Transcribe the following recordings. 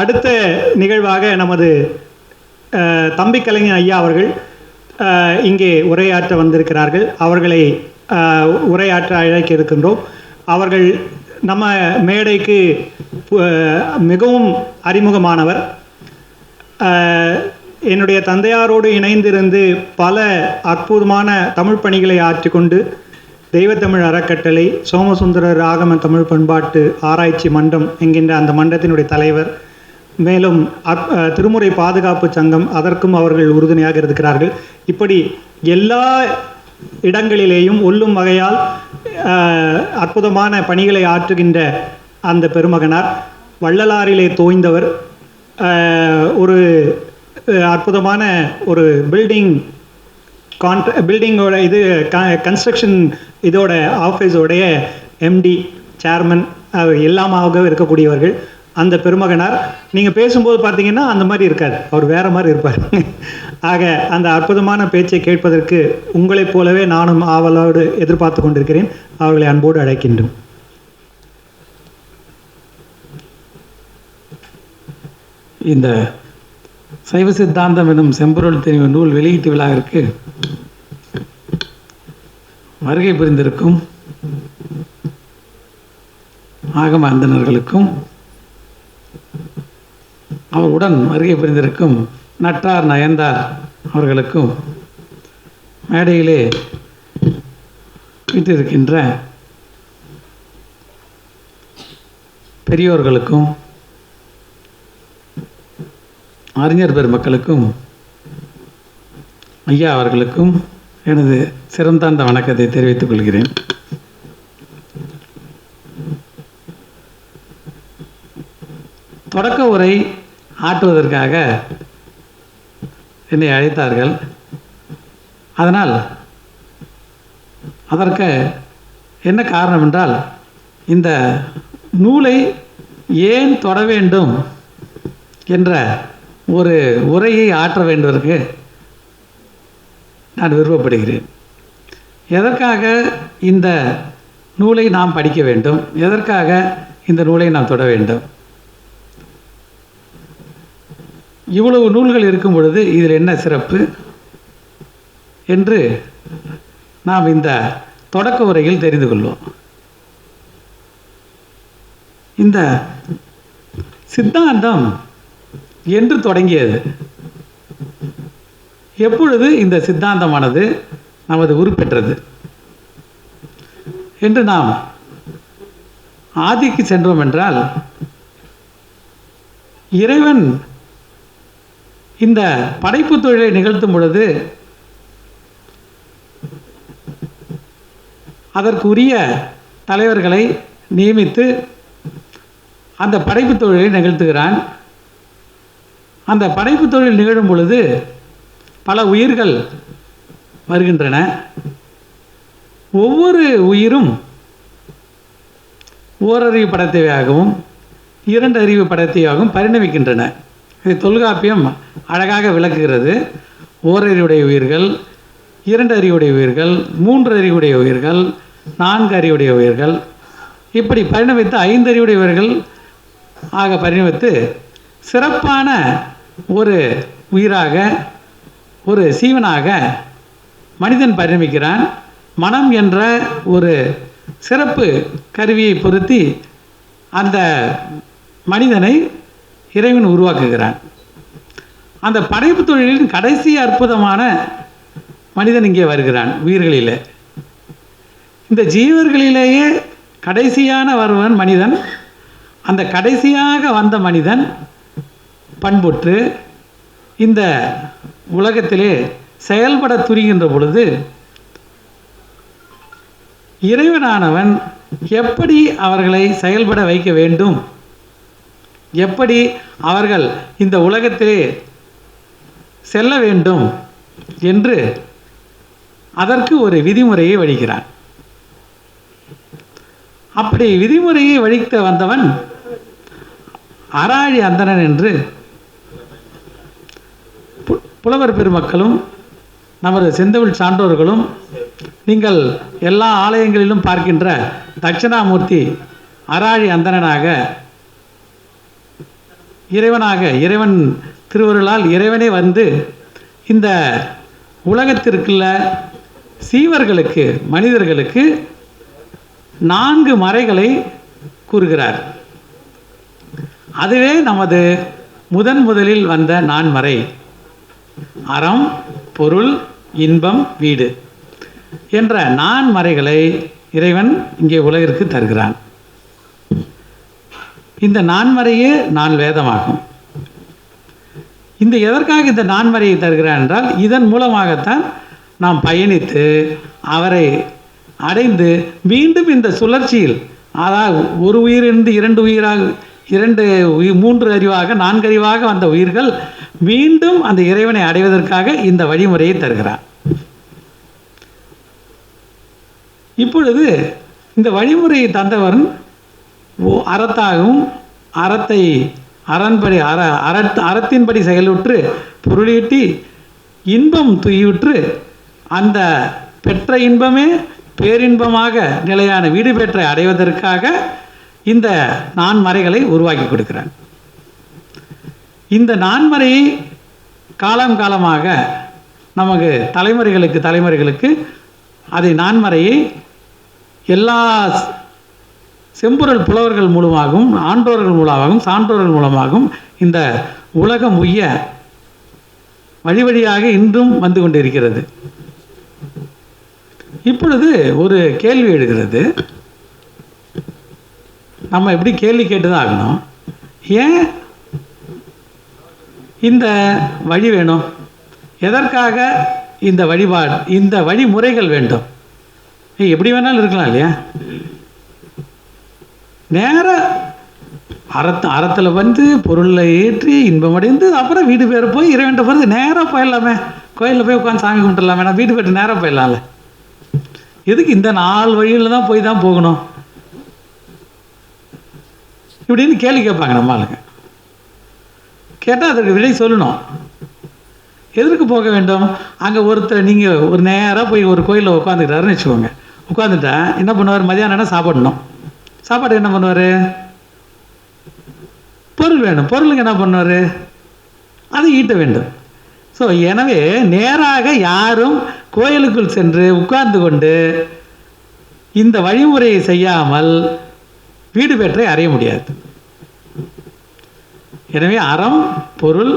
அடுத்த நிகழ்வாக நமது தம்பி கலைஞர் ஐயா அவர்கள் இங்கே உரையாற்ற வந்திருக்கிறார்கள். அவர்களை உரையாற்ற அழைக்க இருக்கின்றோம். அவர்கள் நம்ம மேடைக்கு மிகவும் அறிமுகமானவர். என்னுடைய தந்தையாரோடு இணைந்திருந்து பல அற்புதமான தமிழ் பணிகளை ஆற்றிக்கொண்டு தெய்வத்தமிழ் அறக்கட்டளை சோமசுந்தரர் ஆகம தமிழ் பண்பாட்டு ஆராய்ச்சி மன்றம் என்கின்ற அந்த மன்றத்தினுடைய தலைவர் மேலும் திருமுறை பாதுகாப்பு சங்கம் அதற்கும் அவர்கள் உறுதுணையாக இருக்கிறார்கள். இப்படி எல்லா இடங்களிலேயும் ஒல்லும் வகையால் அற்புதமான பணிகளை ஆற்றுகின்ற அந்த பெருமகனார். வள்ளலாரிலே தோய்ந்தவர். ஒரு அற்புதமான ஒரு பில்டிங் கான்ட்ர பில்டிங்கோட இது கன்ஸ்ட்ரக்ஷன் இதோட ஆஃபீஸோடைய எம்டி சேர்மன் எல்லாமாக இருக்கக்கூடியவர்கள். அந்த பெருமகனார் நீங்கள் பேசும்போது பார்த்தீங்கன்னா அந்த மாதிரி இருக்காது அவர் வேற மாதிரி இருப்பார். ஆக அந்த அற்புதமான பேச்சை கேட்பதற்கு உங்களைப் போலவே நானும் ஆவலோடு எதிர்பார்த்து கொண்டிருக்கிறேன். அவர்களை அன்போடு அழைக்கின்றோம். இந்த சைவ சித்தாந்தம் எனும் செம்பொருள் தெரிவு நூல் வெளியீட்டு விழாவிற்கு வருகை புரிந்திருக்கும் ஆகம அந்தணர்களுக்கும் அவருடன் வருகை புரிந்திருக்கும் நட்டார் நயந்தார் அவர்களுக்கும் மேடையிலே வீட்டிருக்கின்ற பெரியோர்களுக்கும் அறிஞர் பெருமக்களுக்கும் ஐயா அவர்களுக்கும் எனது சிறந்தாண்ட வணக்கத்தை தெரிவித்துக் கொள்கிறேன். தொடக்க உரை ஆற்றுவதற்காக என்னை அழைத்தார்கள். அதனால் அதற்கு என்ன காரணம் என்றால் இந்த நூலை ஏன் தொட வேண்டும் என்ற ஒரு உரையை ஆற்ற வேண்டுவதற்கு நான் விருப்பப்படுகிறேன். எதற்காக இந்த நூலை நாம் படிக்க வேண்டும்? எதற்காக இந்த நூலை நாம் தொட வேண்டும்? இவ்வளவு நூல்கள் இருக்கும் பொழுது இதில் என்ன சிறப்பு? என்று நாம் இந்த தொடக்க உரையில் தெரிந்து கொள்வோம். இந்த சித்தாந்தம் என்று தொடங்கியது. எப்பொழுது இந்த சித்தாந்தமானது நமது உருப்பெற்றது என்று நாம் ஆதிக்கு சென்றோம் என்றால் இறைவன் இந்த படைப்பு தொழிலை நிகழ்த்தும் பொழுது அதற்குரிய தலைவர்களை நியமித்து அந்த படைப்பு தொழிலை நிகழ்த்துகிறான். அந்த படைப்பு தொழில் நிகழும் பொழுது பல உயிர்கள் வருகின்றன. ஒவ்வொரு உயிரும் ஓரறிவு படத்தையாகவும் இரண்டு அறிவு படத்தையாகவும் பரிணமிக்கின்றன. தொல்காப்பியம் அழகாக விளக்குகிறது. ஓரறிவுடைய உயிர்கள் இரண்டு அறிவுடைய உயிர்கள் மூன்று அறிவுடைய உயிர்கள் நான்கு அறிவுடைய உயிர்கள். இப்படி பரிணமித்து ஐந்து அறிவுடைய உயிர்கள் ஆக பரிணமித்து சிறப்பான ஒரு உயிராக ஒரு சீவனாக மனிதன் பரிணமிக்கிறான். மனம் என்ற ஒரு சிறப்பு கருவியை பொருத்தி அந்த மனிதனை இறைவன் உருவாக்குகிறான். அந்த படைப்பு தொழிலின் கடைசி அற்புதமான மனிதன் இங்கே வருகிறான் உயிர்களிலே. இந்த ஜீவர்களிலேயே கடைசியான வருவன் மனிதன். அந்த கடைசியாக வந்த மனிதன் பண்புற்று இந்த உலகத்திலே செயல்பட துரிகின்ற பொழுது இறைவனானவன் எப்படி அவர்களை செயல்பட வைக்க வேண்டும்? எப்படி அவர்கள் இந்த உலகத்திலே செல்ல வேண்டும் என்று அதற்கு ஒரு விதிமுறையை வழிகிறார். அப்படி விதிமுறையை வழித்த வந்தவன் அராழி அந்தணன் என்று பு- புலவர் பெருமக்களும் நமது செந்தமிழ் சான்றோர்களும் நீங்கள் எல்லா ஆலயங்களிலும் பார்க்கின்ற தட்சிணாமூர்த்தி அராழி அந்தணனாக இறைவனாக இறைவன் திருவருளால் இறைவனே வந்து இந்த உலகத்திற்குள்ள சீவர்களுக்கு மனிதர்களுக்கு நான்கு மறைகளை கூறுகிறார். அதுவே நமது முதன் முதலில் வந்த நான்மறை. அறம் பொருள் இன்பம் வீடு என்ற நான்மறைகளை இறைவன் இங்கே உலகிற்கு தருகிறான். இந்த நான்மறையே நான் வேதமாகும். இந்த எதற்காக இந்த நான்மறையை தருகிறான் என்றால் இதன் மூலமாகத்தான் நாம் பயணித்து அவரை அடைந்து மீண்டும் இந்த சுழற்சியில் அதாவது ஒரு உயிரிலிருந்து இரண்டு உயிராக இரண்டு மூன்று அறிவாக நான்கு அறிவாக வந்த உயிர்கள் மீண்டும் அந்த இறைவனை அடைவதற்காக இந்த வழிமுறையை தருகிறார். இப்பொழுது இந்த வழிமுறையை தந்தவன் அறத்தாகவும் அறத்தை அறன்படி அற அறத் அறத்தின்படி செயலுற்று பொருளீட்டி இன்பம் துயுற்று அந்த பெற்ற இன்பமே பேரின்பமாக நிலையான வீடு பெற்ற அடைவதற்காக இந்த நான்மறைகளை உருவாக்கி கொடுக்கிறான். இந்த நான்மறையை காலம் காலமாக நமக்கு தலைமுறைகளுக்கு தலைமுறைகளுக்கு அதை நான்மறையை எல்லா செம்பொருள் புலவர்கள் மூலமாகவும் ஆன்றோர்கள் மூலமாகவும் சான்றோர்கள் மூலமாகவும் இந்த உலகம் உய்ய வழி வழியாக இன்றும் வந்து கொண்டிருக்கிறது. இப்பொழுது ஒரு கேள்வி எழுகிறது. நம்ம எப்படி கேள்வி கேட்டு தான் ஆகணும். ஏன் இந்த வழி வேணும்? எதற்காக இந்த வழிபாடு இந்த வழிமுறைகள் வேண்டும்? எப்படி வேணாலும் இருக்கலாம் இல்லையா? நேராக அறத்து அறத்தில் வந்து பொருளை ஏற்றி இன்பமடைந்து அப்புறம் வீடு பேர் போய் இறைவன்ட்ட போகிறது நேராக போயிடலாமே. கோயிலில் போய் உட்காந்து சாமி கும்பிட்டுலாமே நான் வீடு போய்ட்டு நேராக போயிடலாம்ல. எதுக்கு இந்த நாலு வழியில் தான் போய் தான் போகணும்? இப்படின்னு கேள்வி கேட்பாங்க நம்ம ஆளுங்க. கேட்டால் அதற்கு விடை சொல்லணும். எதற்கு போக வேண்டும்? அங்கே ஒருத்தர் நீங்கள் ஒரு நேராக போய் ஒரு கோயிலில் உட்காந்துக்கிட்டாருன்னு வச்சுக்கோங்க. உட்காந்துட்டா என்ன பண்ணுவார்? மதியானம்னா சாப்பிடணும்? சாப்பாடு என்ன பண்ணுவார்? பொருள் வேணும். பொருளுக்கு என்ன பண்ணுவார்? அதை ஈட்ட வேண்டும். ஸோ எனவே நேராக யாரும் கோயிலுக்குள் சென்று உட்கார்ந்து கொண்டு இந்த வழிமுறையை செய்யாமல் வீடு பெற்றை அறிய முடியாது. எனவே அறம் பொருள்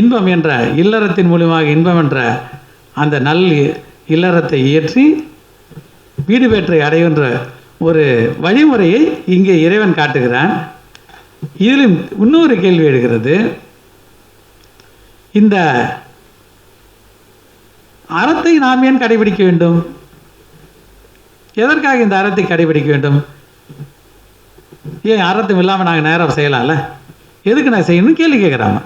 இன்பம் என்ற இல்லறத்தின் மூலியமாக இன்பம் என்ற அந்த நல் இல்லறத்தை இயற்றி வீடு பெற்றை அடைகின்ற ஒரு வழிமுறையை இங்கே இறைவன் காட்டுகிறான். இதிலும் இன்னொரு கேள்வி எழுகிறது. இந்த அறத்தை நாம் ஏன் கடைபிடிக்க வேண்டும்? எதற்காக இந்த அறத்தை கடைபிடிக்க வேண்டும்? ஏன் அறத்தும் இல்லாமல் நாங்கள் நேரம் செய்யலாம்ல? எதுக்கு நான் செய்யணும்னு கேள்வி கேட்குறாங்க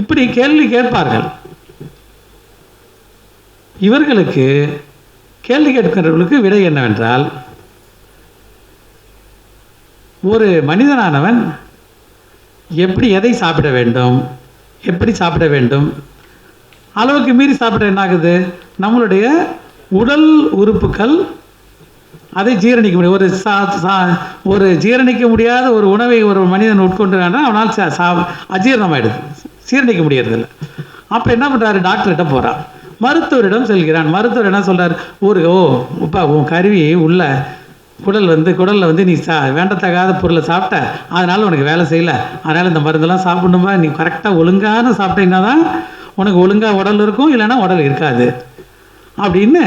இப்படி கேள்வி கேட்பார்கள். இவர்களுக்கு கேள்வி கேட்கிறவர்களுக்கு விடை என்னவென்றால் ஒரு மனிதனானவன் எப்படி எதை சாப்பிட வேண்டும் எப்படி சாப்பிட வேண்டும் அளவுக்கு மீறி சாப்பிட என்ன ஆகுது நம்மளுடைய உடல் உறுப்புகள் அதை ஜீரணிக்க முடியும். ஒரு சா சா ஒரு ஜீரணிக்க முடியாத ஒரு உணவை ஒரு மனிதன் உட்கொண்டு வேண்டாம் அவனால் சா சா அஜீரணமாயிடுது. ஜீரணிக்க முடியறதில்ல. அப்போ என்ன பண்ணுறாரு டாக்டர்கிட்ட போகிறான் மருத்துவரிடம் செல்கிறான். மருத்துவர் என்ன சொல்றார்? ஒரு ஓ உப்பா உன் கருவி உள்ள குடல் வந்து குடலில் வந்து நீ சா வேண்டத்தகாத பொருளை சாப்பிட்ட. அதனால் உனக்கு வேலை செய்யல. அதனால் இந்த மருந்தெல்லாம் சாப்பிடணுமா நீ கரெக்டாக ஒழுங்கான சாப்பிட்டீங்கன்னா தான் உனக்கு ஒழுங்காக உடல் இருக்கும் இல்லைன்னா உடல் இருக்காது. அப்படின்னு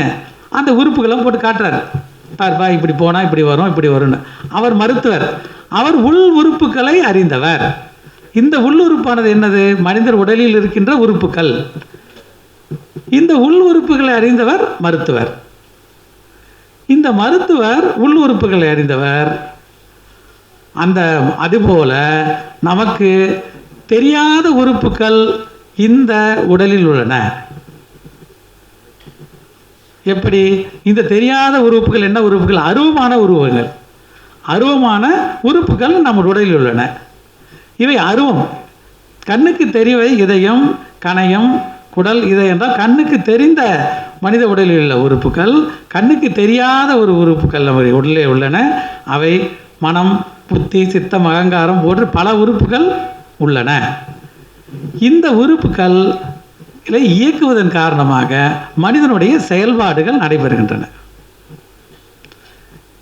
அந்த உறுப்புகளை போட்டு காட்டுறாரு. பார்ப்பா இப்படி போனால் இப்படி வரும் இப்படி வரும்னு. அவர் மருத்துவர் அவர் உள் உறுப்புகளை அறிந்தவர். இந்த உள் உறுப்பானது என்னது? மனிதர் உடலில் இருக்கின்ற உறுப்புகள். இந்த உள் உறுப்புகளை அறிந்தவர் மருத்துவர். இந்த மருத்துவர் உள் உறுப்புகளை அறிந்தவர். அந்த அதுபோல நமக்கு தெரியாத உறுப்புகள் இந்த உடலில் உள்ளன. எப்படி? இந்த தெரியாத உறுப்புகள் என்ன உறுப்புகள்? அருவமான உருவங்கள். அருவமான உறுப்புகள் நம்ம உடலில் உள்ளன. இவை அருவம். கண்ணுக்கு தெரியவை இதயம் கணையம் குடல் இதை என்றால் கண்ணுக்கு தெரிந்த மனித உடலில் உள்ள உறுப்புகள் கண்ணுக்கு தெரியாத ஒரு உறுப்புகள் நம்ம உடலே உள்ளன. அவை மனம் புத்தி சித்தம் அகங்காரம் போன்ற பல உறுப்புகள் உள்ளன. இந்த உறுப்புகள் இயக்குவதன் காரணமாக மனிதனுடைய செயல்பாடுகள் நடைபெறுகின்றன.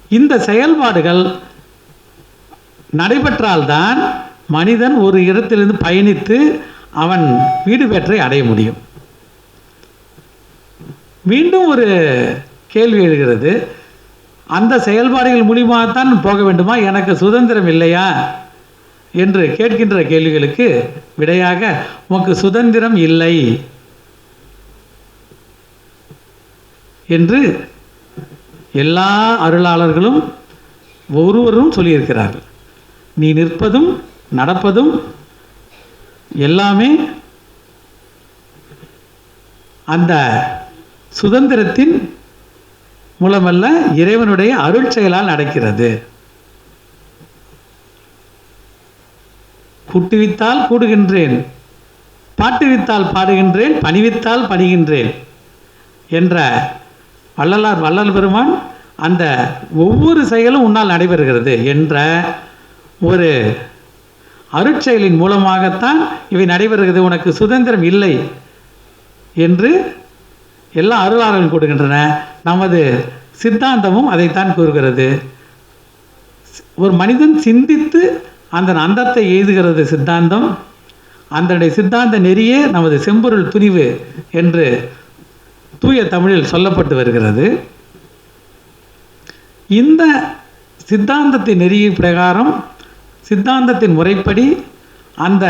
இந்த செயல்பாடுகள் நடைபெற்றால்தான் மனிதன் ஒரு இடத்திலிருந்து பயணித்து அவன் வீடு பெற்றை அடைய முடியும். மீண்டும் ஒரு கேள்வி எழுகிறது. அந்த செயல்பாடுகள் மூலியமாகத்தான் போக வேண்டுமா? எனக்கு சுதந்திரம் இல்லையா? என்று கேட்கின்ற கேள்விகளுக்கு விடையாக உனக்கு சுதந்திரம் இல்லை என்று எல்லா அருளாளர்களும் ஒருவரும் சொல்லியிருக்கிறார்கள். நீ நிற்பதும் நடப்பதும் எல்லாமே அந்த சுதந்திரத்தின் மூலமல்ல இறைவனுடைய அருள் செயலால் நடக்கிறது. கூட்டுவித்தால் கூடுகின்றேன் பாட்டுவித்தால் பாடுகின்றேன் பணிவித்தால் பணிகின்றேன் என்ற வள்ளலார் வள்ளல் பெருமான் அந்த ஒவ்வொரு செயலும் உன்னால் நடைபெறுகிறது என்ற ஒரு அருட்செயலின் மூலமாகத்தான் இவை நடைபெறுகிறது. உனக்கு சுதந்திரம் இல்லை என்று எல்லா அருளாளர்களும் கூறுகின்றன. நமது சித்தாந்தமும் அதைத்தான் கூறுகிறது. ஒரு மனிதன் சிந்தித்து அந்த அந்தத்தை எய்துகிறது சித்தாந்தம். அதனுடைய சித்தாந்த நெறியே நமது செம்பொருள் துணிவு என்று தூய தமிழில் சொல்லப்பட்டு வருகிறது. இந்த சித்தாந்தத்தின் நெறியின் பிரகாரம் சித்தாந்தத்தின் முறைப்படி அந்த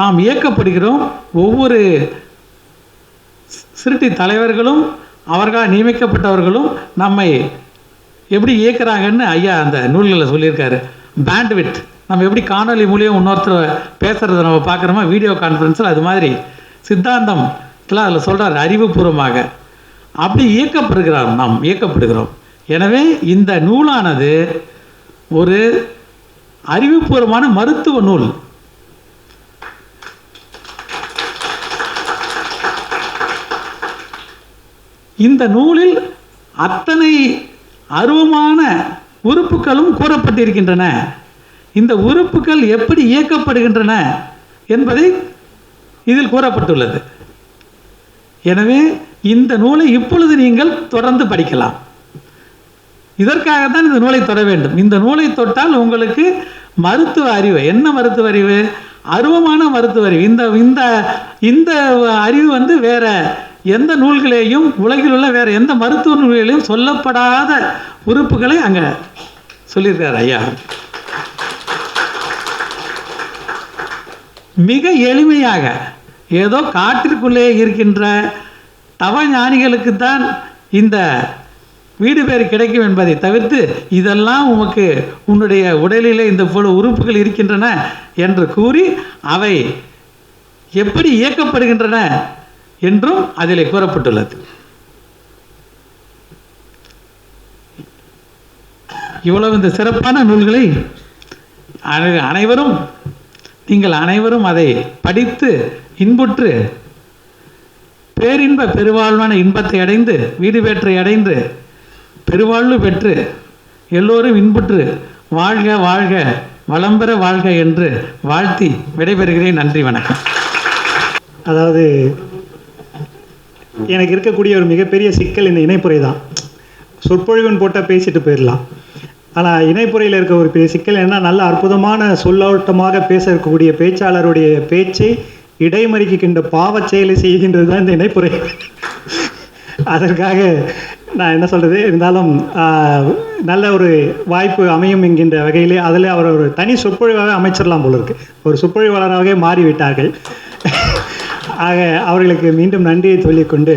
நாம் இயக்கப்படுகிறோம். ஒவ்வொரு சிறுட்டி தலைவர்களும் அவர்களால் நியமிக்கப்பட்டவர்களும் நம்மை எப்படி இயக்குறாங்கன்னு ஐயா அந்த நூல்களில் சொல்லியிருக்காரு. பேண்ட்விட் நம்ம எப்படி காணொலி மூலியம் இன்னொருத்தர் பேசுகிறத நம்ம பார்க்குறோமா வீடியோ கான்ஃபரன்ஸில் அது மாதிரி சித்தாந்தம் அதில் சொல்கிறார் அறிவுபூர்வமாக. அப்படி இயக்கப்படுகிறார் நாம் இயக்கப்படுகிறோம். எனவே இந்த நூலானது ஒரு அறிவுபூர்வமான மருத்துவ நூல். இந்த நூலில் அத்தனை அருவமான உறுப்புகளும் கூறப்பட்டிருக்கின்றன. இந்த உறுப்புகள் எப்படி இயக்கப்படுகின்றன என்பதை இதில் கூறப்பட்டுள்ளது. எனவே இந்த நூலை இப்பொழுது நீங்கள் தொடர்ந்து படிக்கலாம். இதற்காகத்தான் இந்த நூலை தொட வேண்டும். இந்த நூலை தொட்டால் உங்களுக்கு மருத்துவ அறிவு. என்ன மருத்துவ அறிவு? அருவமான மருத்துவ அறிவு. இந்த இந்த இந்த அறிவு வந்து வேற எந்த நூல்களையும் உலகில் உள்ள வேற எந்த மருத்துவ நூல்களையும் சொல்லப்படாத உறுப்புகளை அங்கே சொல்லியிருக்கார் ஐயா. மிக எளிமையாக ஏதோ காட்டிற்குள்ளே இருக்கின்ற தவ ஞானிகளுக்குத்தான் இந்த வீடு பேர் கிடைக்கும் என்பதை தவிர்த்து இதெல்லாம் உமக்கு உன்னுடைய உடலிலே இந்த போல உறுப்புகள் இருக்கின்றன என்று கூறி அவை எப்படி இயக்கப்படுகின்றன என்றும் அதில் கூறப்பட்டுள்ளது. இவ்வளவு இந்த சிறப்பான நூல்களை அனைவரும் நீங்கள் அனைவரும் அதை படித்து இன்புற்று பேரின்ப பெருவாழ்வான இன்பத்தை அடைந்து வீடு வேற்றை அடைந்து பெருவாழ்வு பெற்று எல்லோரும் இன்புற்று வாழ்க வாழ்க வளம்பெற வாழ்க என்று வாழ்த்தி விடைபெறுகிறேன். நன்றி வணக்கம். அதாவது எனக்கு இருக்கக்கூடிய ஒரு மிகப்பெரிய சிக்கல் இந்த இணைப்புரை தான். சொற்பொழிவன் போட்டால் பேசிட்டு போயிடலாம். ஆனால் இணைப்புரையில் இருக்க ஒரு பெரிய சிக்கல் என்ன நல்ல அற்புதமான சொல்லோட்டமாக பேச இருக்கக்கூடிய பேச்சாளருடைய பேச்சை இடைமறிக்கின்ற பாவச் செயலை செய்கின்றது தான் இந்த இணைப்புரை. அதற்காக நான் என்ன சொல்கிறது இருந்தாலும் நல்ல ஒரு வாய்ப்பு அமையும் என்கின்ற வகையிலே அதில் அவர் ஒரு தனி சொற்பொழிவாக அமைச்சிடலாம் போல இருக்கு. ஒரு சொற்பொழிவாளராகவே மாறிவிட்டார்கள். ஆக அவர்களுக்கு மீண்டும் நன்றியை சொல்லிக்கொண்டு